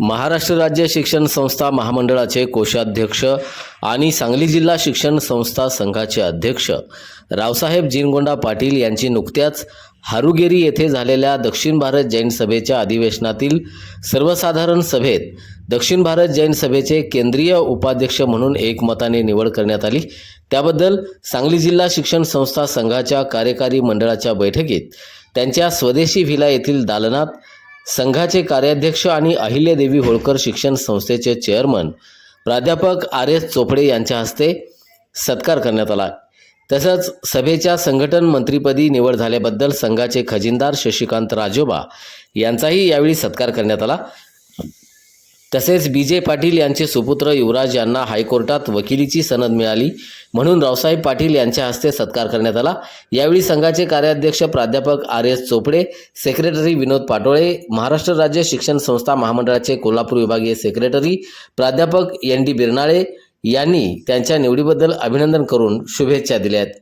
महाराष्ट्र राज्य शिक्षण संस्था महामंडळाचे कोषाध्यक्ष आणि सांगली जिल्हा शिक्षण संस्था संघाचे अध्यक्ष रावसाहेब जिनगोंडा पाटील यांची नुकत्याच हारुगेरी येथे झालेल्या दक्षिण भारत जैन सभेच्या अधिवेशनातील सर्वसाधारण सभेत दक्षिण भारत जैन सभेचे केंद्रीय उपाध्यक्ष म्हणून एकमताने निवड करण्यात आली. त्याबद्दल सांगली जिल्हा शिक्षण संस्था संघाच्या कार्यकारी मंडळाच्या बैठकीत त्यांच्या स्वदेशी व्हिला येथील दालनात संघाचे कार्याध्यक्ष आणि अहिल्यादेवी होळकर शिक्षण संस्थेचे चेअरमन प्राध्यापक आर एस चोपडे यांच्या हस्ते सत्कार करण्यात आला. तसंच सभेच्या संघटन मंत्रीपदी निवड झाल्याबद्दल संघाचे खजिनदार शशिकांत राजोबा यांचाही यावेळी सत्कार करण्यात आला. तसेच बी जे पाटील यांचे सुपुत्र युवराज यांना हायकोर्टात वकिलीची सनद मिळाली. म्हणून रावसाहेब पाटील यांच्या हस्ते सत्कार करण्यात आला. यावेळी संघाचे कार्याध्यक्ष प्राध्यापक R S Chopde secretary Vinod Patole Maharashtra राज्य शिक्षण संस्था महामंडळाचे कोल्हापूर विभागीय सेक्रेटरी प्राध्यापक एन डी बिरनाळे यांनी त्यांच्या निवडीबद्दल अभिनंदन करून शुभेच्छा दिल्या आहेत.